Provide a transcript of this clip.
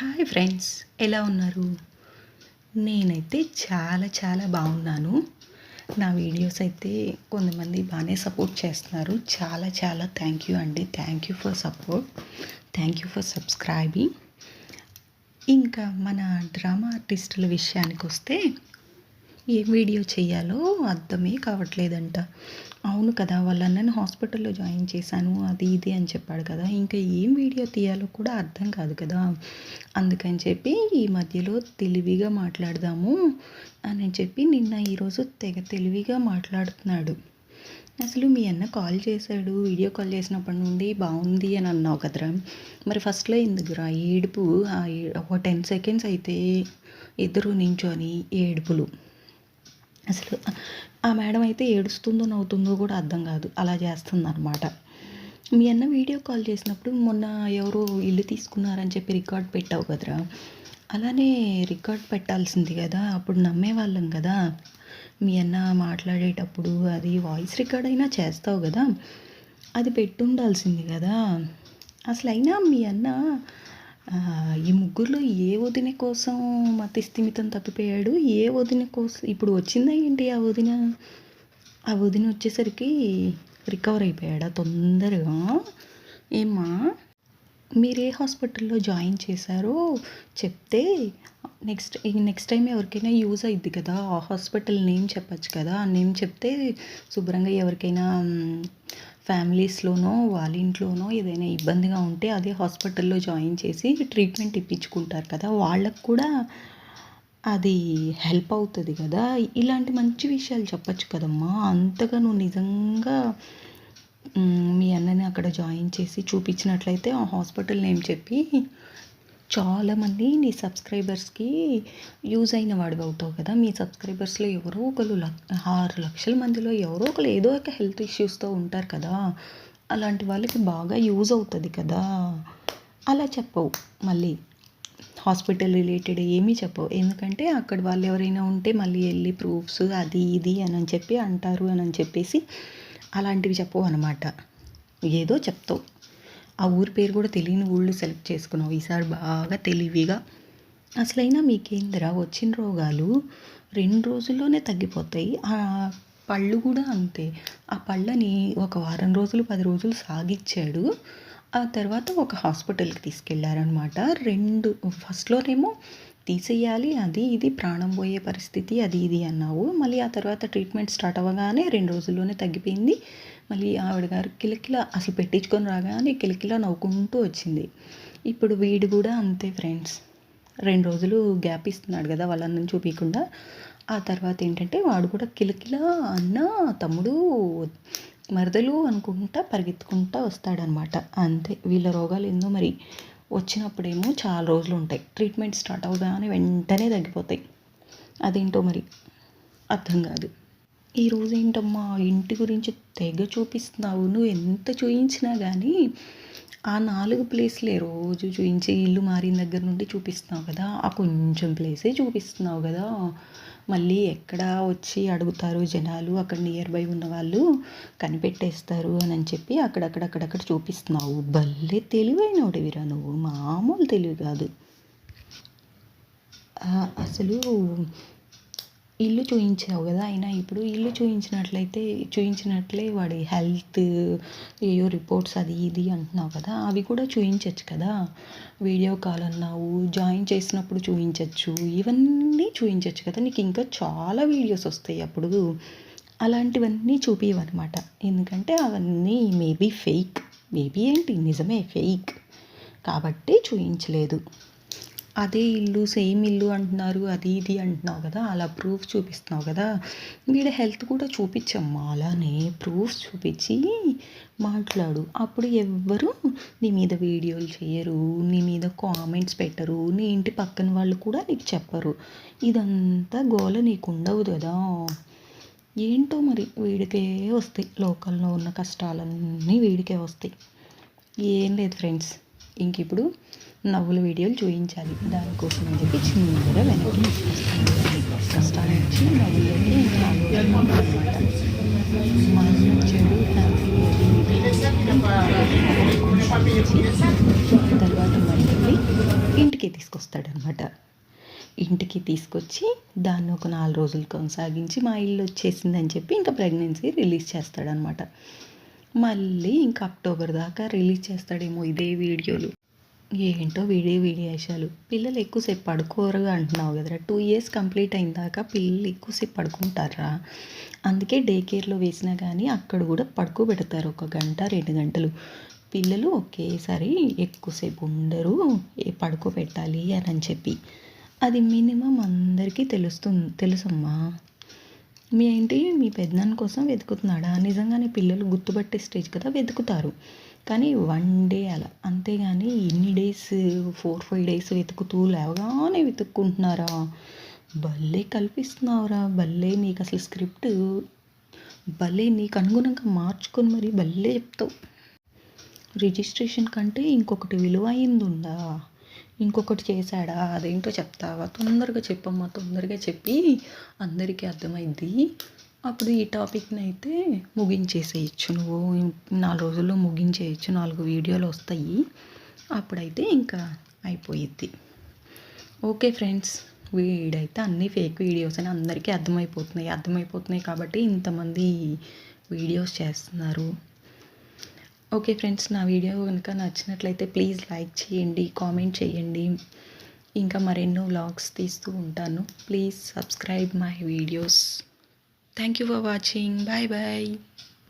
Hi friends ఎలా ఉన్నారు? నేనైతే చాలా చాలా బాగున్నాను. నా వీడియోస్ అయితే కొంతమంది బాగానే సపోర్ట్ చేస్తున్నారు. చాలా చాలా థ్యాంక్ యూ అండి. Thank you for support thank you for subscribing ఇంకా మన డ్రామా ఆర్టిస్టుల విషయానికి వస్తే ఏం వీడియో చేయాలో అర్థమే కావట్లేదంట. అవును కదా వాళ్ళ అన్నని హాస్పిటల్లో జాయిన్ చేశాను అది ఇది అని చెప్పాడు కదా ఇంకా ఏం వీడియో తీయాలో కూడా అర్థం కాదు కదా. అందుకని చెప్పి ఈ మధ్యలో తెలివిగా మాట్లాడదాము అని చెప్పి నిన్న ఈరోజు తెగ తెలివిగా మాట్లాడుతున్నాడు. అసలు మీ అన్న కాల్ చేశాడు వీడియో కాల్ చేసినప్పటి నుండి బాగుంది అని అన్నావు కదరా. మరి ఫస్ట్లో ఎందుకురా ఏడుపు? ఒక టెన్ సెకండ్స్ అయితే ఇద్దరు నించొని ఏడుపులు. అసలు ఆ మేడం అయితే ఏడుస్తుందో నవ్వుతుందో కూడా అర్థం కాదు. అలా చేస్తుందన్నమాట. మీ అన్న వీడియో కాల్ చేసినప్పుడు మొన్న ఎవరో ఇల్లు తీసుకున్నారని చెప్పి రికార్డ్ పెట్టావు కదరా? అలానే రికార్డ్ పెట్టాల్సింది కదా. అప్పుడు నమ్మేవాళ్ళం కదా. మీ అన్న మాట్లాడేటప్పుడు అది వాయిస్ రికార్డ్ అయినా చేస్తావు కదా. అది పెట్టుండాల్సింది కదా. అసలు అయినా మీ అన్న ఈ ముగ్గురులో ఏ వదిన కోసం మత స్థిమితం తప్పిపోయాడు? ఏ వదిన కోసం ఇప్పుడు వచ్చిందా ఏంటి ఆ వదిన? ఆ వదిన వచ్చేసరికి రికవర్ అయిపోయాడా తొందరగా? ఏమ్మా మీరు ఏ హాస్పిటల్లో జాయిన్ చేశారో చెప్తే నెక్స్ట్ నెక్స్ట్ టైం ఎవరికైనా యూజ్ అయింది కదా ఆ హాస్పిటల్ నేమ్ చెప్పచ్చు కదా. ఆ నేమ్ చెప్తే శుభ్రంగా ఎవరికైనా ఫ్యామిలీస్లోనో వాళ్ళ ఇంట్లోనో ఏదైనా ఇబ్బందిగా ఉంటే అదే హాస్పిటల్లో జాయిన్ చేసి ట్రీట్మెంట్ ఇప్పించుకుంటారు కదా. వాళ్ళకు కూడా అది హెల్ప్ అవుతుంది కదా. ఇలాంటి మంచి విషయాలు చెప్పచ్చు కదమ్మా. అంతగా నువ్వు నిజంగా మీ అన్నని అక్కడ జాయిన్ చేసి చూపించినట్లయితే ఆ హాస్పిటల్ నేమ్ చెప్పి చాలామంది నీ సబ్స్క్రైబర్స్కి యూజ్ అయిన వాడు అవుతావు కదా. మీ సబ్స్క్రైబర్స్లో ఎవరో ఒకరు ఆరు లక్షల మందిలో ఎవరో ఒకరు ఏదో ఒక హెల్త్ ఇష్యూస్తో ఉంటారు కదా. అలాంటి వాళ్ళకి బాగా యూజ్ అవుతుంది కదా. అలా చెప్పవు. మళ్ళీ హాస్పిటల్ రిలేటెడ్ ఏమీ చెప్పవు. ఎందుకంటే అక్కడ వాళ్ళు ఎవరైనా ఉంటే మళ్ళీ వెళ్ళి ప్రూఫ్స్ అది ఇది అని చెప్పి అంటారు అని చెప్పేసి అలాంటివి చెప్పవు అనమాట ఏదో చెప్తావు. ఆ ఊరి పేరు కూడా తెలియని ఊళ్ళు సెలెక్ట్ చేసుకున్నావు. ఈసారి బాగా తెలివిగా. అసలైనా మీకేందిరా? వచ్చిన రోగాలు రెండు రోజుల్లోనే తగ్గిపోతాయి. ఆ పళ్ళు కూడా అంతే. ఆ పళ్ళని ఒక వారం రోజులు పది రోజులు సాగిచ్చాడు. ఆ తర్వాత ఒక హాస్పిటల్కి తీసుకెళ్ళారనమాట రెండు ఫస్ట్లోనేమో తీసేయాలి అది ఇది ప్రాణం పోయే పరిస్థితి అది ఇది అన్నావు. మళ్ళీ ఆ తర్వాత ట్రీట్మెంట్ స్టార్ట్ అవ్వగానే రెండు రోజుల్లోనే తగ్గిపోయింది. మళ్ళీ ఆవిడ గారు కిలకిల అసలు పెట్టించుకొని రాగానే కిలకిల నవ్వుకుంటూ వచ్చింది. ఇప్పుడు వీడు కూడా అంతే ఫ్రెండ్స్. రెండు రోజులు గ్యాప్ ఇస్తున్నాడు కదా వాళ్ళని చూపించకుండా ఆ తర్వాత ఏంటంటే వాడు కూడా కిలకిల అన్న తమ్ముడు మరదలు అనుకుంటా పరిగెత్తుకుంటా వస్తాడనమాట. అంతే. వీళ్ళ రోగాలు ఏందో మరి వచ్చినప్పుడేమో చాలా రోజులు ఉంటాయి. ట్రీట్మెంట్ స్టార్ట్ అవగానే వెంటనే తగ్గిపోతాయి. అదేంటో మరి అర్థం కాదు. ఈరోజు ఏంటమ్మా? ఇంటి గురించి తెగ చూపిస్తున్నావు. నువ్వు ఎంత చూయించినా కానీ ఆ నాలుగు ప్లేస్లే రోజు చూయించి ఇల్లు మారిన దగ్గర నుండి చూపిస్తున్నావు కదా? ఆ కొంచెం ప్లేసే చూపిస్తున్నావు కదా? మళ్ళీ ఎక్కడ వచ్చి అడుగుతారు జనాలు. అక్కడ నియర్ బై ఉన్న వాళ్ళు కనిపెట్టేస్తారు అని చెప్పి అక్కడక్కడక్కడక్కడ చూపిస్తున్నావు. భలే తెలివైనోడివిరా నువ్వు. మామూలు తెలివి కాదు. అసలు ఇల్లు చూయించావు కదా అయినా ఇప్పుడు ఇల్లు చూయించినట్లయితే చూయించినట్లే వాడి హెల్త్ ఏయో రిపోర్ట్స్ అది ఇది అంటున్నావు కదా అవి కూడా చూయించవచ్చు కదా. వీడియో కాల్ అన్నావు జాయిన్ చేసినప్పుడు చూయించవచ్చు ఇవన్నీ చూయించవచ్చు కదా. నీకు ఇంకా చాలా వీడియోస్ వస్తాయి అప్పుడు. అలాంటివన్నీ చూపించవన్నమాట ఎందుకంటే అవన్నీ మేబీ ఫేక్ మేబీ ఏంటి? నిజమే ఫేక్ కాబట్టి చూయించలేదు. అదే ఇల్లు సేమ్ ఇల్లు అంటున్నారు అది ఇది అంటున్నావు కదా అలా ప్రూఫ్ చూపిస్తున్నావు కదా. వీడి హెల్త్ కూడా చూపించమ్మా అలానే ప్రూఫ్ చూపించి మాట్లాడు. అప్పుడు ఎవ్వరు నీ మీద వీడియోలు చేయరు నీ మీద కామెంట్స్ పెట్టరు నీ ఇంటి పక్కన వాళ్ళు కూడా నీకు చెప్పరు. ఇదంతా గోల నీకు ఉండవు కదా. ఏంటో మరి వీడికే వస్తాయి. లోకల్లో ఉన్న కష్టాలన్నీ వీడికే వస్తాయి. ఏం లేదు ఫ్రెండ్స్. ఇంక ఇప్పుడు నవ్వుల వీడియోలు చూపించాలి దానికోసం అని చెప్పి చిన్నగా వెనక్కి తీసుకొస్తాను కష్టాలు వచ్చి నవ్వులకి అనమాట మా చెడు తర్వాత మళ్ళీ ఇంటికి తీసుకొస్తాడనమాట. ఇంటికి తీసుకొచ్చి దాన్ని ఒక నాలుగు రోజులు కొనసాగించి మా ఇల్లు వచ్చేసిందని చెప్పి ఇంకా ప్రెగ్నెన్సీ రిలీజ్ చేస్తాడనమాట. మళ్ళీ ఇంకా అక్టోబర్ దాకా రిలీజ్ చేస్తాడేమో ఇదే వీడియోలు. ఏంటో వీడియో వీడియేషాలు పిల్లలు ఎక్కువసేపు పడుకోరుగా అంటున్నావు కదరా. టూ ఇయర్స్ కంప్లీట్ అయిన దాకా పిల్లలు ఎక్కువసేపు పడుకుంటారా? అందుకే డే కేర్లో వేసినా కానీ అక్కడ కూడా పడుకోబెడతారు ఒక గంట రెండు గంటలు. పిల్లలు ఒకేసారి ఎక్కువసేపు ఉండరు. ఏ పడుకోబెట్టాలి అని అని చెప్పి. అది మినిమం అందరికీ తెలుస్తుంది తెలుసమ్మా. మీ ఏంటి? మీ పెద్దనాన్న కోసం వెతుకుతున్నాడా? నిజంగానే పిల్లలు గుర్తుపట్టే స్టేజ్ కదా వెతుకుతారు. కానీ వన్ డే అలా. అంతేగాని ఎన్ని డేస్ ఫోర్ ఫైవ్ డేస్ వెతుకుతూ లేవగానే వెతుక్కుంటున్నారా? భలే కల్పిస్తున్నావురా. భలే నీకు అసలు స్క్రిప్ట్ భలే నీకు అనుగుణంగా మార్చుకొని మరి భలే చెప్తావు. రిజిస్ట్రేషన్ కంటే ఇంకొకటి విలువైంది ఉందా? ఇంకొకటి చేశాడా? అదేంటో చెప్తావా? తొందరగా చెప్పమ్మా తొందరగా చెప్పి అందరికీ అర్థమైద్ది. అప్పుడు ఈ టాపిక్ని అయితే ముగించేసేయచ్చు నువ్వు. నాలుగు రోజుల్లో ముగించేయచ్చు నాలుగు వీడియోలు వస్తాయి. అప్పుడైతే ఇంకా అయిపోయిద్ది. ఓకే ఫ్రెండ్స్ వీడైతే అన్నీ ఫేక్ వీడియోస్ అని అందరికీ అర్థమైపోతున్నాయి. అర్థమైపోతున్నాయి కాబట్టి ఇంతమంది వీడియోస్ చేస్తున్నారు. ఓకే ఫ్రెండ్స్ నా వీడియో కనుక నచ్చినట్లయితే ప్లీజ్ లైక్ చేయండి కామెంట్ చేయండి. ఇంకా మరెన్నో వ్లాగ్స్ తీస్తూ ఉంటాను. Please subscribe my videos. Thank you for watching. Bye bye.